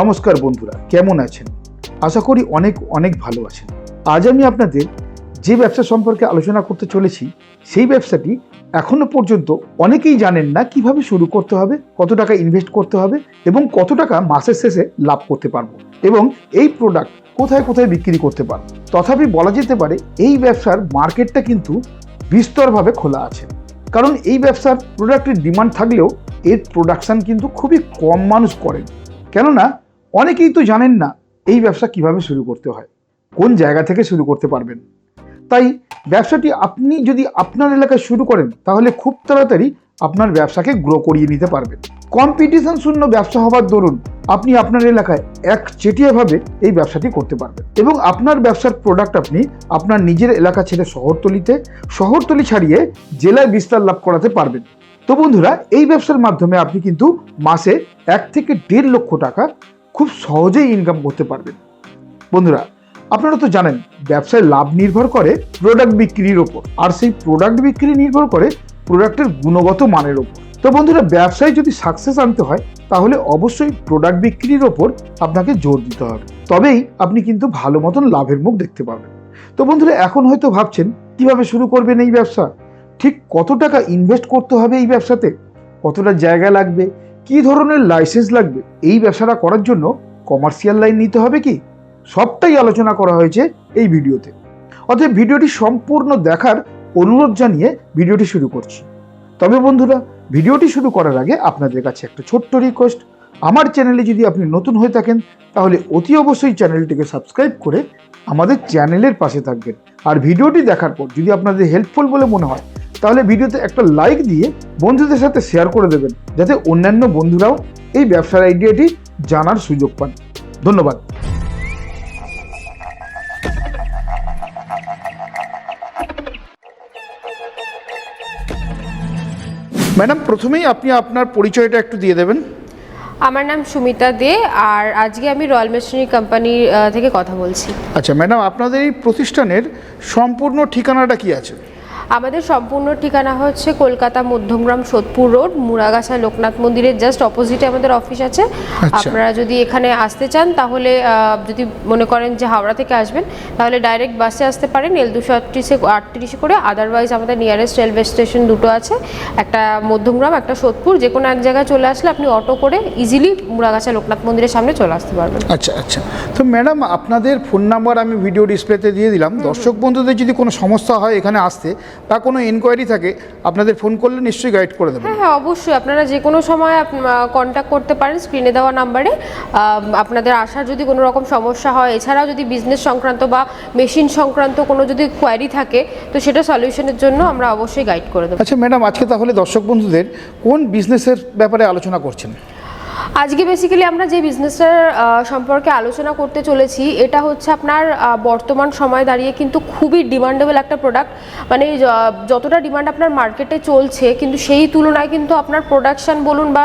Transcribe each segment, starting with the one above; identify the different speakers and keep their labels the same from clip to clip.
Speaker 1: নমস্কার বন্ধুরা, কেমন আছেন? আশা করি অনেক অনেক ভালো আছেন। আজ আমি আপনাদের যে ব্যবসা সম্পর্কে আলোচনা করতে চলেছি, সেই ব্যবসাটি এখনও পর্যন্ত অনেকেই জানেন না কীভাবে শুরু করতে হবে, কত টাকা ইনভেস্ট করতে হবে এবং কত টাকা মাসের শেষে লাভ করতে পারব এবং এই প্রোডাক্ট কোথায় কোথায় বিক্রি করতে পারব। তথাপি বলা যেতে পারে, এই ব্যবসার মার্কেটটা কিন্তু বিস্তরভাবে খোলা আছে। কারণ এই ব্যবসার প্রোডাক্টের ডিমান্ড থাকলেও এর প্রোডাকশন কিন্তু খুবই কম মানুষ করেন। কেননা অনেকেই তো জানেন না এই ব্যবসা কীভাবে শুরু করতে হয়, কোন জায়গা থেকে শুরু করতে পারবেন। তাই ব্যবসাটি আপনি যদি আপনার এলাকায় শুরু করেন, তাহলে খুব তাড়াতাড়ি আপনার ব্যবসাকে গ্রো করিয়ে নিতে পারবেন। কম্পিটিশন শূন্য ব্যবসা হবার দরুন আপনি আপনার এলাকায় এক চেটিয়াভাবে এই ব্যবসাটি করতে পারবেন এবং আপনার ব্যবসার প্রোডাক্ট আপনি আপনার নিজের এলাকা ছেড়ে শহরতলিতে, শহরতলি ছাড়িয়ে জেলায় বিস্তার লাভ করাতে পারবেন। তো বন্ধুরা, এই ব্যবসার মাধ্যমে আপনি কিন্তু মাসে এক থেকে দেড় লক্ষ টাকা খুব সহজেই ইনকাম করতে পারবেন। বন্ধুরা, আপনারা তো জানেন, ব্যবসায় লাভ নির্ভর করে প্রোডাক্ট বিক্রির ওপর, আর সেই প্রোডাক্ট বিক্রি নির্ভর করে প্রোডাক্টের গুণগত মানের ওপর। তো বন্ধুরা, ব্যবসায় যদি সাকসেস আনতে হয়, তাহলে অবশ্যই প্রোডাক্ট বিক্রির ওপর আপনাকে জোর দিতে হবে। তবেই আপনি কিন্তু ভালো মতন লাভের মুখ দেখতে পাবেন। তো বন্ধুরা, এখন হয়তো ভাবছেন, কীভাবে শুরু করবেন এই ব্যবসা? ঠিক কত টাকা ইনভেস্ট করতে হবে এই ব্যবসাতে? কতটা জায়গা লাগবে? কি ধরনের লাইসেন্স লাগবে? এই ব্যবসাটা করার জন্য কমার্শিয়াল লাইন নিতে হবে কি? সবটাই আলোচনা করা হয়েছে এই ভিডিওতে। অতএব ভিডিওটি সম্পূর্ণ দেখার অনুরোধ জানিয়ে ভিডিওটি শুরু করছি। তবে বন্ধুরা, ভিডিওটি শুরু করার আগে আপনাদের কাছে একটা ছোট্ট রিকোয়েস্ট আমার চ্যানেলে যদি আপনি নতুন হয়ে থাকেন, তাহলে অতি অবশ্যই চ্যানেলটিকে সাবস্ক্রাইব করে আমাদের চ্যানেলের পাশে থাকবেন। আর ভিডিওটি দেখার পর যদি আপনাদের হেল্পফুল বলে মনে হয় তাহলে ভিডিওতে একটা লাইক দিয়ে বন্ধুদের সাথে শেয়ার করে দেবেন যাতে অন্যান্য বন্ধুরাও এই ব্যবসার আইডিয়াটি জানার সুযোগ পান। ধন্যবাদ। ম্যাডাম প্রথমেই আপনি আপনার পরিচয়টা একটু দিয়ে দেবেন।
Speaker 2: আমার নাম সুমিতা দে আর আজকে আমি রয়্যাল মেশিনারি কোম্পানি থেকে কথা বলছি।
Speaker 1: আচ্ছা ম্যাডাম আপনাদের এই প্রতিষ্ঠানের সম্পূর্ণ ঠিকানাটা কি আছে?
Speaker 2: আমাদের সম্পূর্ণ ঠিকানা হচ্ছে কলকাতা মধ্যমগ্রাম সোদপুর রোড মুরাগাছা লোকনাথ মন্দিরের জাস্ট অপোজিটে আমাদের অফিস আছে।
Speaker 1: আচ্ছা।
Speaker 2: আপনারা যদি এখানে আসতে চান তাহলে যদি মনে করেন যে হাওড়া থেকে আসবেন তাহলে ডাইরেক্ট বাসে আসতে পারেন এল দুশো আটত্রিশে আটত্রিশে করে আদারওয়াইজ আমাদের নিয়ারেস্ট রেলওয়ে স্টেশন দুটো আছে একটা মধ্যমগ্রাম একটা সোদপুর যে কোনো এক জায়গায় চলে আসলে আপনি অটো করে ইজিলি মুরাগাছা লোকনাথ মন্দিরের সামনে চলে আসতে পারবেন।
Speaker 1: আচ্ছা আচ্ছা। তো ম্যাডাম আপনাদের ফোন নাম্বার আমি ভিডিও ডিসপ্লেতে দিয়ে দিলাম। দর্শক বন্ধুদের যদি কোনো সমস্যা হয় এখানে আসতে বা কোনো এনকোয়ারি থাকে আপনাদের ফোন করলে নিশ্চয়ই গাইড করে দেবেন
Speaker 2: হ্যাঁ হ্যাঁ অবশ্যই। আপনারা যে কোনো সময় কন্ট্যাক্ট করতে পারেন স্ক্রিনে দেওয়া নাম্বারে আপনাদের আসার যদি কোনো রকম সমস্যা হয় এছাড়াও যদি বিজনেস সংক্রান্ত বা মেশিন সংক্রান্ত কোনো যদি কোয়ারি থাকে তো সেটা সলিউশনের জন্য আমরা অবশ্যই গাইড করে দেবো।
Speaker 1: আচ্ছা ম্যাডাম আজকে তাহলে দর্শক বন্ধুদের কোন বিজনেসের ব্যাপারে আলোচনা করছেন?
Speaker 2: আজকে বেসিক্যালি আমরা যে বিজনেসটার সম্পর্কে আলোচনা করতে চলেছি এটা হচ্ছে আপনার বর্তমান সময় দাঁড়িয়ে কিন্তু খুবই ডিমান্ডেবল একটা প্রোডাক্ট মানে যতটা ডিমান্ড আপনার মার্কেটে চলছে কিন্তু সেই তুলনায় কিন্তু আপনার প্রোডাকশন বলুন বা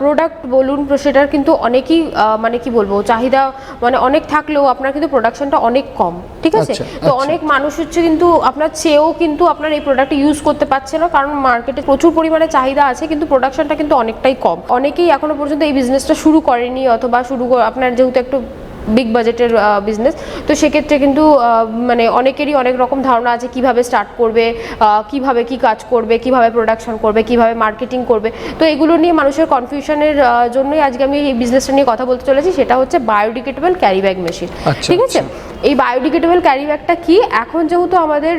Speaker 2: প্রোডাক্ট বলুন সেটার কিন্তু অনেকই মানে কি বলব চাহিদা মানে অনেক থাকলেও আপনার কিন্তু প্রোডাকশানটা অনেক কম ঠিক আছে?
Speaker 1: আচ্ছা,
Speaker 2: তো
Speaker 1: আচ্ছা।
Speaker 2: অনেক মানুষ হচ্ছে কিন্তু আপনার চেয়েও কিন্তু আপনার এই প্রোডাক্ট ইউজ করতে পারছে না কারণ মার্কেটে প্রচুর পরিমাণে চাহিদা আছে কিন্তু প্রোডাকশানটা কিন্তু অনেকটাই কম। অনেকেই এখনও পর্যন্ত এই বিজনেসটা শুরু করেনি অথবা শুরু আপনার যেহেতু একটু বিগ বাজেটের বিজনেস তো সেক্ষেত্রে কিন্তু মানে অনেকেরই অনেক রকম ধারণা আছে কীভাবে স্টার্ট করবে কীভাবে কি কাজ করবে কীভাবে প্রোডাকশন করবে কীভাবে মার্কেটিং করবে। তো এগুলো নিয়ে মানুষের কনফিউশনের জন্যই আজকে আমি এই বিজনেসটা নিয়ে কথা বলতে চলেছি। সেটা হচ্ছে বায়োডিকেটেবল ক্যারি ব্যাগ মেশিন ঠিক আছে? এই বায়োডিকেটেবল ক্যারি ব্যাগটা কি? এখন যেহেতু আমাদের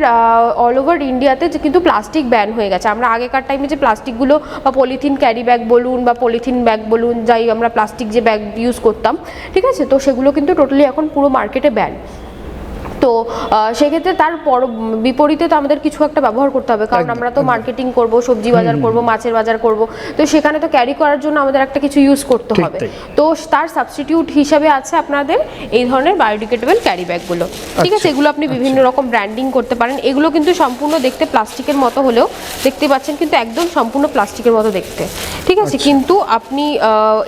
Speaker 2: অল ওভার ইন্ডিয়াতে যে কিন্তু প্লাস্টিক ব্যান হয়ে গেছে। আমরা আগেকার টাইমে যে প্লাস্টিকগুলো বা পলিথিন ক্যারি ব্যাগ বলুন বা পলিথিন ব্যাগ বলুন যাই আমরা প্লাস্টিক যে ব্যাগ ইউজ করতাম। ঠিক আছে? তো সেগুলো কিন্তু টোটালি এখন পুরো মার্কেটে ব্যান তো সেক্ষেত্রে তার পর বিপরীতে তো আমাদের কিছু একটা ব্যবহার করতে হবে কারণ আমরা তো মার্কেটিং করব সবজি বাজার করব মাছের বাজার করব তো সেখানে তো ক্যারি করার জন্য আমাদের একটা কিছু ইউজ করতে হবে। তো তার সাবস্টিটিউট হিসাবে আছে আপনাদের এই ধরনের বায়োডিকেটেবল ক্যারি ব্যাগগুলো ঠিক আছে
Speaker 1: আচ্ছা,
Speaker 2: এগুলো আপনি বিভিন্ন রকম ব্র্যান্ডিং করতে পারেন। এগুলো কিন্তু সম্পূর্ণ দেখতে প্লাস্টিকের মতো হলেও দেখতে পাচ্ছেন কিন্তু একদম সম্পূর্ণ প্লাস্টিকের মতো দেখতে। ঠিক আছে কিন্তু আপনি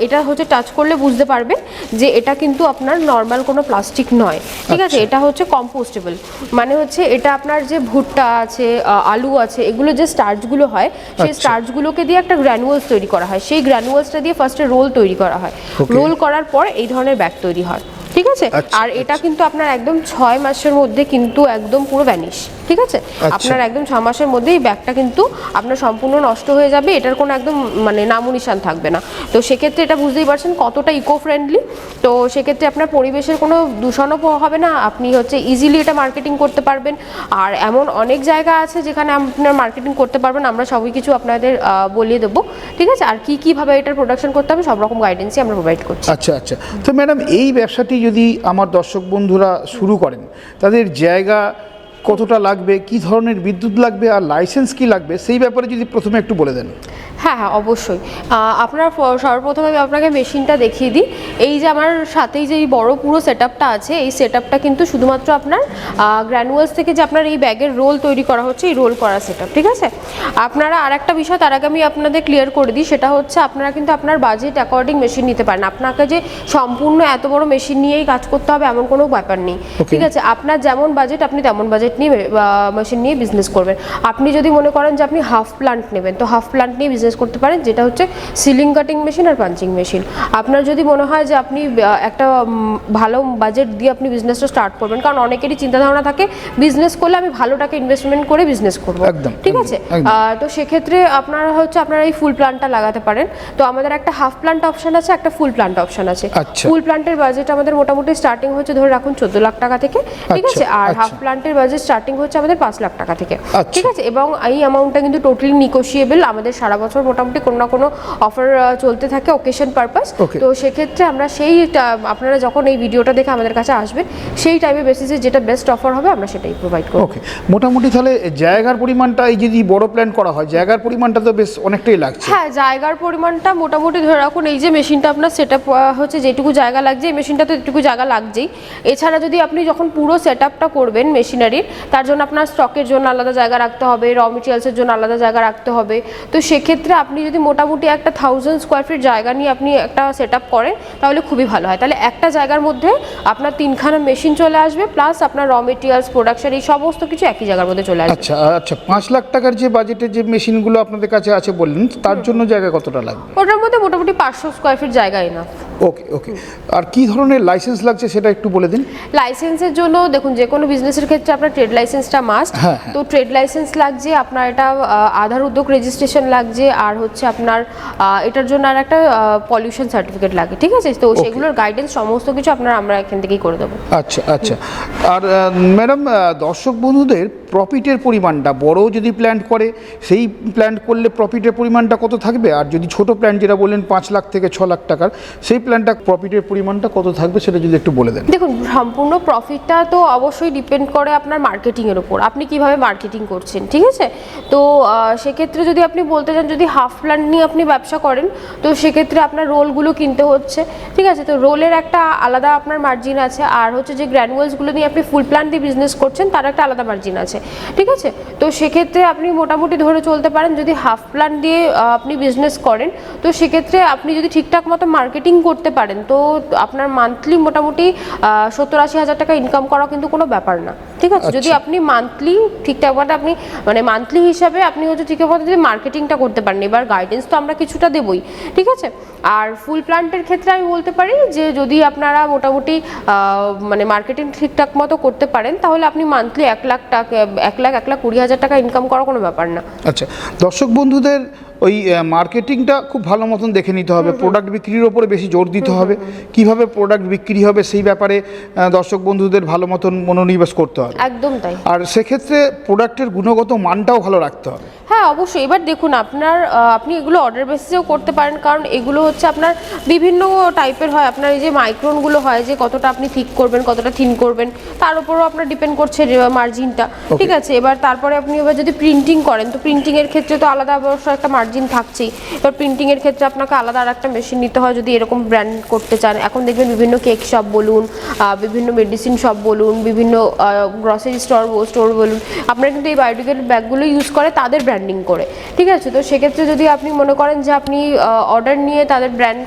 Speaker 2: এটা হচ্ছে টাচ করলে বুঝতে পারবেন যে এটা কিন্তু আপনার নর্মাল কোনো প্লাস্টিক নয়। ঠিক আছে এটা হচ্ছে কম্পোস্টেবল মানে হচ্ছে এটা আপনার যে ভুট্টা আছে আলু আছে এগুলো যে স্টার্চগুলো হয় সেই
Speaker 1: স্টার্চ
Speaker 2: স্টার্চগুলোকে দিয়ে একটা গ্র্যানুয়ালস তৈরি করা হয়। সেই গ্র্যানুয়ালসটা দিয়ে ফার্স্টে রোল তৈরি করা হয়। রোল করার পর এই ধরনের ব্যাগ তৈরি হয়। ঠিক আছে?
Speaker 1: আচ্ছা,
Speaker 2: আর এটা কিন্তু আপনার একদম ছয় মাসের মধ্যে কিন্তু একদম পুরো ভ্যানিশ ঠিক আছে?
Speaker 1: আচ্ছা।
Speaker 2: আপনার একদম ছ মাসের মধ্যে এই ব্যাগটা কিন্তু আপনার সম্পূর্ণ নষ্ট হয়ে যাবে এটার কোনো একদম মানে নামও নিশান থাকবে না। তো সেক্ষেত্রে এটা বুঝতেই পারছেন কতটা ইকো ফ্রেন্ডলি তো সেক্ষেত্রে আপনার পরিবেশের কোনো দূষণও হবে না আপনি হচ্ছে ইজিলি এটা মার্কেটিং করতে পারবেন। আর এমন অনেক জায়গা আছে যেখানে আপনার মার্কেটিং করতে পারবেন আমরা সবই কিছু আপনাদের বলিয়ে দেবো ঠিক আছে? আর কী কীভাবে এটার প্রোডাকশন করতে হবে সব রকম গাইডেন্সই আমরা প্রোভাইড করছি।
Speaker 1: আচ্ছা আচ্ছা। তো ম্যাডাম এই ব্যবসাটি যদি আমার দর্শক বন্ধুরা শুরু করেন, তাদের জায়গা কতটা লাগবে, কি ধরনের বিদ্যুৎ লাগবে আর লাইসেন্স কি লাগবে, সেই ব্যাপারে যদি প্রথমে একটু বলে দেন।
Speaker 2: হ্যাঁ হ্যাঁ অবশ্যই। আপনার সর্বপ্রথম আমি আপনাকে মেশিনটা দেখিয়ে দিই। এই যে আমার সাথেই যে এই বড়ো পুরো সেট আছে এই সেট কিন্তু শুধুমাত্র আপনার গ্র্যানুয়ালস থেকে যে আপনার এই ব্যাগের রোল তৈরি করা হচ্ছে এই রোল করা সেট ঠিক আছে? আপনারা আর একটা বিষয় তার আগে আমি আপনাদের ক্লিয়ার করে দিই সেটা হচ্ছে আপনারা কিন্তু আপনার বাজেট অ্যাকর্ডিং মেশিন নিতে পারেন। আপনাকে যে সম্পূর্ণ এত বড় মেশিন নিয়েই কাজ করতে হবে এমন কোনো ব্যাপার নেই ঠিক আছে? আপনার যেমন বাজেট আপনি তেমন বাজেট নিয়ে মেশিন নিয়ে বিজনেস করবেন। আপনি যদি মনে করেন যে আপনি হাফ প্লান্ট নেবেন তো হাফ প্লান্ট নিয়ে বিজনেস করতে পারেন যেটা হচ্ছে সিলিং কাটিং মেশিন আর পাঞ্চিং মেশিন আপনার যদি মনে হয় যে আপনি একটা ভালো বাজেট দিয়ে আপনি বিজনেসটা স্টার্ট করবেন কারণ অনেকেরই চিন্তা ধারণা থাকে বিজনেস করলে আমি ভালো টাকা ইনভেস্টমেন্ট করে বিজনেস করব।
Speaker 1: একদম,
Speaker 2: ঠিক আছে? তো সেক্ষেত্রে আপনারা হচ্ছে আপনারা এই ফুল প্লান্টটা লাগাতে পারেন। তো আমাদের একটা হাফ প্লান্ট অপশন আছে একটা ফুল প্লান্ট অপশন আছে। ফুল প্লান্টের বাজেট আমাদের মোটামুটি স্টার্টিং হচ্ছে ধরে রাখুন চোদ্দ লাখ টাকা থেকে ঠিক
Speaker 1: আচ্ছা,
Speaker 2: আছে? আর। হাফ প্লান্টের বাজেট স্টার্টিং হচ্ছে আমাদের পাঁচ লাখ টাকা থেকে
Speaker 1: আচ্ছা।
Speaker 2: ঠিক আছে? এবং এই অ্যামাউন্টটা কিন্তু টোটালি নিকোশিয়েবল আমাদের সারা বছর মোটামুটি কোনো না কোনো অফার চলতে থাকে ওকেশন পারপাস. তো সেক্ষেত্রে আমরা সেই আপনারা যখন এই ভিডিওটা দেখে আমাদের কাছে আসবেন সেই টাইমে বেসিসে যেটা বেস্ট অফার হবে আমরা সেটাই প্রোভাইড করব।
Speaker 1: ওকে মোটামুটি তাহলে জায়গার পরিমাণটা এই যদি বড় প্ল্যান করা হয় জায়গার পরিমাণটা তো বেশ অনেকটাই লাগছে।
Speaker 2: হ্যাঁ জায়গার পরিমাণটা মোটামুটি ধরে রাখুন এই যে মেশিনটা আপনার সেট আপ হচ্ছে যেটুকু জায়গা লাগছে এই মেশিনটা তো এটুকু জায়গা লাগছেই। এছাড়া যদি আপনি যখন পুরো সেট আপটা করবেন মেশিনারির তার জন্য আপনার স্টকের জন্য আলাদা জায়গা রাখতে হবে র মেটেরিয়ালসের জন্য আলাদা জায়গা রাখতে হবে। তো সেক্ষেত্রে আপনি যদি মোটামুটি একটা থাউজেন্ড স্কোয়ার ফিট জায়গা নিয়ে আপনি একটা সেট করেন তাহলে খুবই ভালো হয়। তাহলে একটা জায়গার মধ্যে আপনার তিনখানা মেশিন চলে আসবে প্লাস আপনার র মেটেরিয়ালস প্রোডাকশন এই সমস্ত কিছু একই জায়গার মধ্যে চলে আসবে।
Speaker 1: আচ্ছা আচ্ছা পাঁচ লাখ টাকার যে বাজেটের যে মেশিনগুলো আপনাদের কাছে আছে বললেন তার জন্য জায়গা কতটা লাগবে?
Speaker 2: ওটার মধ্যে মোটামুটি পাঁচশো স্কোয়ার ফিট জায়গায় না।
Speaker 1: ওকে ওকে আর কি ধরনের লাইসেন্স লাগছে সেটা একটু বলে দিন?
Speaker 2: লাইসেন্সের জন্য দেখুন যে কোনো বিজনেসের ক্ষেত্রে আপনার ট্রেড লাইসেন্সটা মাস্ট। তো ট্রেড লাইসেন্স লাগছে আপনার এটা আধার উদ্যোগ রেজিস্ট্রেশন লাগছে আর হচ্ছে আপনার এটার জন্য আর একটা পলিউশন সার্টিফিকেট লাগে ঠিক আছে? তো সেগুলোর গাইডেন্স সমস্ত কিছু আপনার আমরা এখান থেকেই করে দেবো।
Speaker 1: আচ্ছা আচ্ছা। আর ম্যাডাম দর্শক বন্ধুদের প্রফিটের পরিমাণটা বড় যদি প্ল্যান করে সেই প্ল্যান করলে প্রফিটের পরিমাণটা কত থাকবে? আর যদি ছোট প্ল্যান যেটা বললেন পাঁচ লাখ থেকে ছ লাখ টাকার সেই প্ল্যানটা প্রফিটের পরিমাণটা কত থাকবে সেটা যদি একটু বলে দেন।
Speaker 2: দেখুন, সম্পূর্ণ প্রফিটটা তো অবশ্যই ডিপেন্ড করে আপনার মার্কেটিংয়ের উপর। আপনি কীভাবে মার্কেটিং করছেন, ঠিক আছে? তো সেক্ষেত্রে যদি আপনি বলতে চান, যদি হাফ প্ল্যান নিয়ে আপনি ব্যবসা করেন, তো সেক্ষেত্রে আপনার রোলগুলো কিনতে হচ্ছে, ঠিক আছে? তো রোলের একটা আলাদা আপনার মার্জিন আছে, আর হচ্ছে যে গ্র্যানুয়ালসগুলো নিয়ে আপনি ফুল প্ল্যান দিয়ে বিজনেস করছেন, তার একটা আলাদা মার্জিন আছে, ঠিক আছে? তো সেক্ষেত্রে আপনি মোটামুটি ধরে চলতে পারেন, যদি হাফ প্ল্যান দিয়ে আপনি বিজনেস করেন, তো সেক্ষেত্রে আপনি যদি ঠিকঠাক মতো মার্কেটিং করতে পারেন। তো আপনার মান্থলি মোটামুটি সত্তর আশি হাজার টাকা ইনকাম করা কিন্তু কোনো ব্যাপার না। ঠিক আছে? যদি
Speaker 1: আচ্ছা।
Speaker 2: আপনি মান্থলি ঠিকঠাক মতো আপনি মানে মান্থলি হিসাবে আপনি হচ্ছে ঠিকঠাক মতো যদি মার্কেটিংটা করতে পারেন এবার গাইডেন্স তো আমরা কিছুটা দেবই। ঠিক আছে? আর ফুল প্লান্টের ক্ষেত্রে আমি বলতে পারি যে যদি আপনারা মোটামুটি মানে মার্কেটিং ঠিকঠাক মতো করতে পারেন তাহলে আপনি মান্থলি এক লাখ টাকা এক লাখ এক লাখ কুড়ি হাজার টাকা ইনকাম করা কোনো ব্যাপার না।
Speaker 1: আচ্ছা। দর্শক বন্ধুদের ওই মার্কেটিংটা খুব ভালো মতন দেখে নিতে হবে। প্রোডাক্ট বিক্রির ওপরে বেশি জোর দিতে হবে। কীভাবে প্রোডাক্ট বিক্রি হবে সেই ব্যাপারে দর্শক বন্ধুদের ভালো মতন মনোনিবেশ করতে হবে।
Speaker 2: একদম তাই।
Speaker 1: আর সেক্ষেত্রে প্রোডাক্টের গুণগত মানটাও ভালো রাখতে হবে।
Speaker 2: হ্যাঁ অবশ্যই। এবার দেখুন আপনার আপনি এগুলো অর্ডার বেসিসেও করতে পারেন। কারণ এগুলো হচ্ছে আপনার বিভিন্ন টাইপের হয়। আপনার এই যে মাইক্রোনগুলো হয় যে কতটা আপনি ঠিক করবেন কতটা থিন করবেন তার উপরও আপনার ডিপেন্ড করছে মার্জিনটা ঠিক আছে? এবার তারপরে আপনি এবার যদি প্রিন্টিং করেন তো প্রিন্টিংয়ের ক্ষেত্রে তো আলাদা অবশ্য একটা মার্জিন মার্জিন থাকছেই। এবার প্রিন্টিংয়ের ক্ষেত্রে আপনাকে আলাদা আর একটা মেশিন নিতে হয় যদি এরকম ব্র্যান্ড করতে চান। এখন দেখবেন বিভিন্ন কেক শপ বলুন বিভিন্ন মেডিসিন শপ বলুন, বিভিন্ন গ্রসারি স্টোর স্টোর বলুন। আপনারা কিন্তু এই বায়োডিগ্রেড ব্যাগগুলো ইউজ করে তাদের ব্র্যান্ডিং করে। ঠিক আছে? তো সেক্ষেত্রে যদি আপনি মনে করেন যে আপনি অর্ডার নিয়ে তাদের ব্র্যান্ড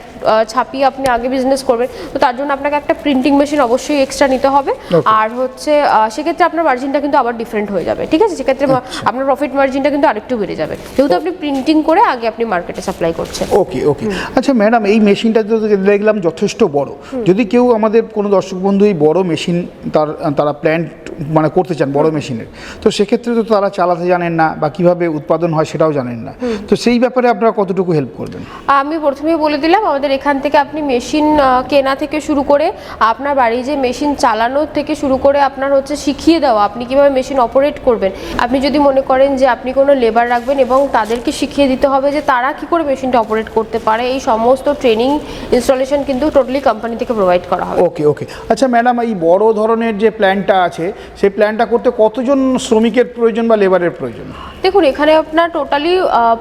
Speaker 2: ছাপিয়ে আপনি আগে বিজনেস করবেন। তো তার জন্য আপনাকে একটা প্রিন্টিং মেশিন অবশ্যই এক্সট্রা নিতে হবে। আর হচ্ছে সেক্ষেত্রে আপনার মার্জিনটা কিন্তু আবার ডিফারেন্ট হয়ে যাবে ঠিক আছে? সেক্ষেত্রে আপনার প্রফিট মার্জিনটা কিন্তু আরেকটু বেড়ে যাবে। যেহেতু আপনি প্রিন্টিং করে আগে আপনি মার্কেটে সাপ্লাই করছেন।
Speaker 1: ওকে ওকে আচ্ছা ম্যাডাম এই মেশিনটা তো দেখলাম যথেষ্ট বড়। যদি কেউ আমাদের কোনো দর্শক বন্ধু এই বড় মেশিন তার তারা প্ল্যান্ট মানে করতে চান বড় মেশিনের। তো সেক্ষেত্রে তো তারা চালাতে জানেন না বা কীভাবে উৎপাদন হয় সেটাও জানেন না। তো সেই ব্যাপারে আপনারা কতটুকু হেল্প করবেন?
Speaker 2: আমি প্রথমেই বলে দিলাম আমাদের এখান থেকে আপনি মেশিন কেনা থেকে শুরু করে আপনার বাড়ি যে মেশিন চালানো থেকে শুরু করে আপনার হচ্ছে শিখিয়ে দেওয়া আপনি কীভাবে মেশিন অপারেট করবেন। আপনি যদি মনে করেন যে আপনি কোনো লেবার রাখবেন এবং তাদেরকে শিখিয়ে দিতে হবে যে তারা কি করে মেশিনটা অপারেট করতে পারে এই সমস্ত ট্রেনিং ইনস্টলেশন কিন্তু টোটালি কোম্পানি থেকে প্রোভাইড করা হবে।
Speaker 1: ওকে ওকে আচ্ছা ম্যাডাম এই বড় ধরনের যে প্ল্যানটা আছে সেই প্ল্যানটা করতে কতজন শ্রমিকের প্রয়োজন বা লেবারের প্রয়োজন?
Speaker 2: দেখুন এখানে আপনার টোটালি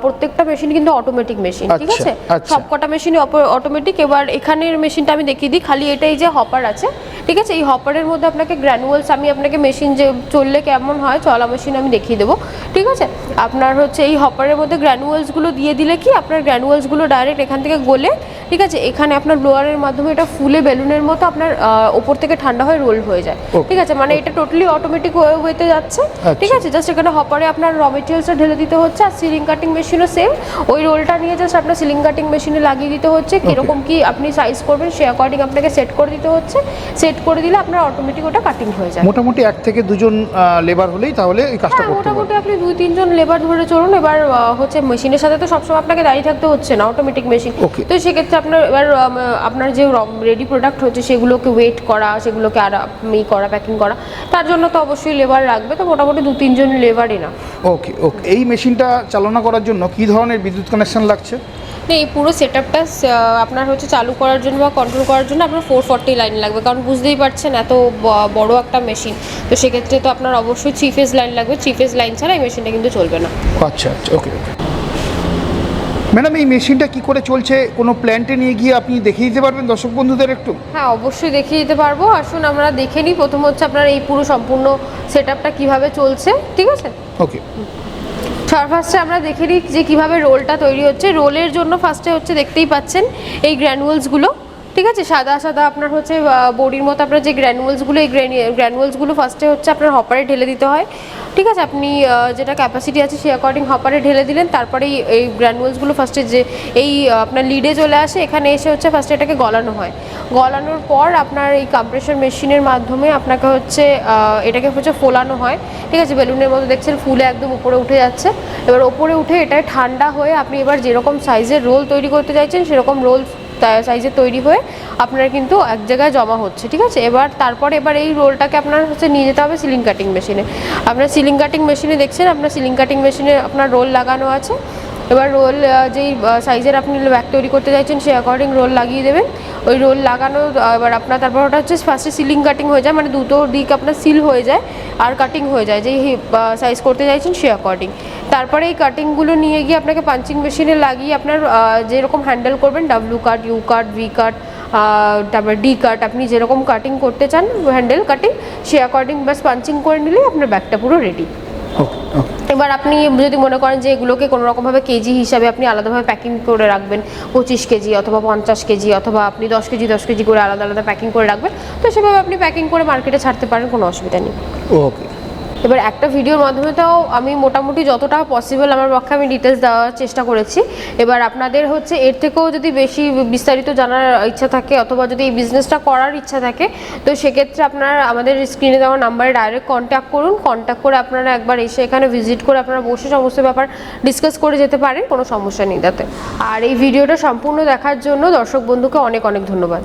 Speaker 2: প্রত্যেকটা মেশিন কিন্তু অটোমেটিক মেশিন ঠিক
Speaker 1: আচ্ছা,
Speaker 2: আছে?
Speaker 1: আচ্ছা।
Speaker 2: সবকটা মেশিন অটোমেটিক এবার এখানের মেশিনটা আমি দেখিয়ে দিই খালি এটাই যে হপার আছে ঠিক আছে? এই হপারের মধ্যে আপনাকে গ্র্যানুয়ালস আমি আপনাকে মেশিন যে চললে কেমন হয় চলা মেশিন আমি দেখিয়ে দেবো ঠিক আছে? আপনার হচ্ছে এই হপারের মধ্যে গ্র্যানুয়ালসগুলো দিয়ে দিলে কি আপনার গ্র্যানুয়ালসগুলো ডাইরেক্ট এখান থেকে গলে ঠিক আছে? এখানে আপনার ব্লোয়ারের মাধ্যমে এটা ফুলে বেলুনের মতো আপনার ওপর থেকে ঠান্ডা হয়ে রোল হয়ে যায় ঠিক আছে? মানে এটা টোটালি অটোমেটিক ওয়েতে যাচ্ছে। ঠিক
Speaker 1: আচ্ছা।
Speaker 2: আছে? জাস্ট এখানে হপারে আপনার র মেটেরিয়ালসটা ঢেলে দিতে হচ্ছে আর সিলিং কাটিং মেশিনও সেম ওই রোলটা নিয়ে জাস্ট আপনার সিলিং কাটিং মেশিনে লাগিয়ে দিতে হচ্ছে। কীরকম কি আপনি সাইজ করবেন সে অ্যাকর্ডিং আপনাকে সেট করে দিতে হচ্ছে। সেট করে দিলে আপনার অটোমেটিক ওটা কাটিং হয়ে যায়।
Speaker 1: মোটামুটি এক থেকে দুজন লেবার হলেই তাহলে এই কাজটা
Speaker 2: হ্যাঁ
Speaker 1: করতে
Speaker 2: মোটামুটি আপনি দুই তিনজন লেবার ধরে চলুন। এবার হচ্ছে মেশিনের সাথে তো সবসময় আপনাকে দাঁড়িয়ে থাকতে হচ্ছে না অটোমেটিক মেশিন তো সেক্ষেত্রে আপনার এবার আপনার যে রেডি প্রোডাক্ট হচ্ছে সেগুলোকে ওয়েট করা সেগুলোকে আর ই করা প্যাকিং করা। তার জন্য তো অবশ্যই লেবার লাগবে তো মোটামুটি দু তিনজন লেবারই না।
Speaker 1: ওকে ওকে এই মেশিনটা চালনা করার জন্য কি ধরনের বিদ্যুৎ কানেকশন লাগছে?
Speaker 2: না এই পুরো সেট আপটা আপনার হচ্ছে চালু করার জন্য বা কন্ট্রোল করার জন্য আপনার ফোর ফর্টি লাইন লাগবে কারণ বুঝতেই পারছেন এত বড় একটা মেশিন তো সেক্ষেত্রে তো আপনার অবশ্যই থ্রি ফেজ লাইন লাগবে। থ্রি ফেজ লাইন ছাড়া এই মেশিনটা কিন্তু চলবে না।
Speaker 1: আচ্ছা আচ্ছা ওকে ওকে ম্যাডাম এই মেশিনটা কি করে চলছে? কোনো প্ল্যান্টে নিয়ে গিয়ে আপনি দেখিয়ে দিতে পারবেন দর্শক বন্ধুদের একটু?
Speaker 2: হ্যাঁ অবশ্যই দেখিয়ে দিতে পারব। আসুন আমরা দেখে নিই। প্রথম হচ্ছে আপনার এই পুরো সম্পূর্ণ সেট আপটা কীভাবে চলছে ঠিক আছে?
Speaker 1: ওকে।
Speaker 2: ফার্স্টে আমরা দেখে নিই যে কীভাবে রোলটা তৈরি হচ্ছে। রোলের জন্য ফার্স্টে হচ্ছে দেখতেই পাচ্ছেন এই গ্র্যানুয়ালসগুলো ঠিক আছে, সাদা সাদা আপনার হচ্ছে বডির মতো আপনার যে গ্র্যানুয়ালসগুলো এই গ্র্যানুয়ালসগুলো ফার্স্টে হচ্ছে আপনার হপারে ঢেলে দিতে হয়। ঠিক আছে, আপনি যেটা ক্যাপাসিটি আছে সেই অ্যাকর্ডিং হপারে ঢেলে দিলেন, তারপরে এই- গ্র্যানুয়ালসগুলো ফার্স্টে যে, এই আপনার লিডে চলে আসে, এখানে এসে হচ্ছে ফার্স্টে এটাকে গলানো হয়। গলানোর পর আপনার এই কম্প্রেশন মেশিনের মাধ্যমে আপনাকে হচ্ছে এটাকে হচ্ছে ফোলানো হয়। ঠিক আছে বেলুনের মতো দেখছেন, ফুলে একদম উপরে উঠে যাচ্ছে। এবার ওপরে উঠে এটা ঠান্ডা হয়ে আপনি এবার যেরকম সাইজের রোল তৈরি করতে চাইছেন, সেরকম রোল সাইজে তৈরি হয়ে আপনার কিন্তু এক জায়গায় জমা হচ্ছে, ঠিক আছে? এবার তারপর এবার এই রোলটাকে আপনার হচ্ছে নিয়ে যেতে হবে সিলিং কাটিং মেশিনে আপনার সিলিং কাটিং মেশিনে দেখছেন, আপনার সিলিং কাটিং মেশিনে আপনার রোল লাগানো আছে। এবার রোল যেই সাইজের আপনি ব্যাগ তৈরি করতে চাইছেন, সেই অ্যাকর্ডিং রোল লাগিয়ে দেবেন। ওই রোল লাগানো এবার আপনার তারপর ওটা হচ্ছে ফার্স্টে সিলিং কাটিং হয়ে যায় মানে দুটো দিক আপনার সিল হয়ে যায় আর কাটিং হয়ে যায়, যেই সাইজ করতে চাইছেন সেই অ্যাকর্ডিং তারপরে এই কাটিংগুলো নিয়ে গিয়ে আপনাকে পাঞ্চিং মেশিনে লাগিয়ে আপনার যেরকম হ্যান্ডেল করবেন W cut U cut V cut তারপর ডি কাট আপনি যেরকম কাটিং করতে চান হ্যান্ডেল কাটিং সে অ্যাকর্ডিং বাস পাঞ্চিং করে নিলেই আপনার ব্যাগটা পুরো রেডি
Speaker 1: ওকে ওকে
Speaker 2: এবার আপনি যদি মনে করেন যে এগুলোকে কোনো রকমভাবে কেজি হিসাবে আপনি আলাদাভাবে প্যাকিং করে রাখবেন, পঁচিশ কেজি অথবা পঞ্চাশ কেজি অথবা আপনি দশ কেজি দশ কেজি করে আলাদা আলাদা প্যাকিং করে রাখবেন, তো সেভাবে আপনি প্যাকিং করে মার্কেটে ছাড়তে পারেন, কোনো অসুবিধা নেই।
Speaker 1: ওকে
Speaker 2: এবার একটা ভিডিওর মাধ্যমে তাও আমি মোটামুটি যতটা পসিবল আমার পক্ষে আমি ডিটেলস দেওয়ার চেষ্টা করেছি। এবার আপনাদের হচ্ছে এর থেকেও যদি বেশি বিস্তারিত জানার ইচ্ছা থাকে অথবা যদি এই বিজনেসটা করার ইচ্ছা থাকে, তো সেক্ষেত্রে আপনারা আমাদের স্ক্রিনে দেওয়া নাম্বারে ডাইরেক্ট কন্ট্যাক্ট করুন। কন্ট্যাক্ট করে আপনারা একবার এসে এখানে ভিজিট করে আপনারা বসে সমস্ত ব্যাপার ডিসকাস করে যেতে পারেন, কোনো সমস্যা নেই তাতে। আর এই ভিডিওটা সম্পূর্ণ দেখার জন্য দর্শক বন্ধুকে অনেক অনেক ধন্যবাদ।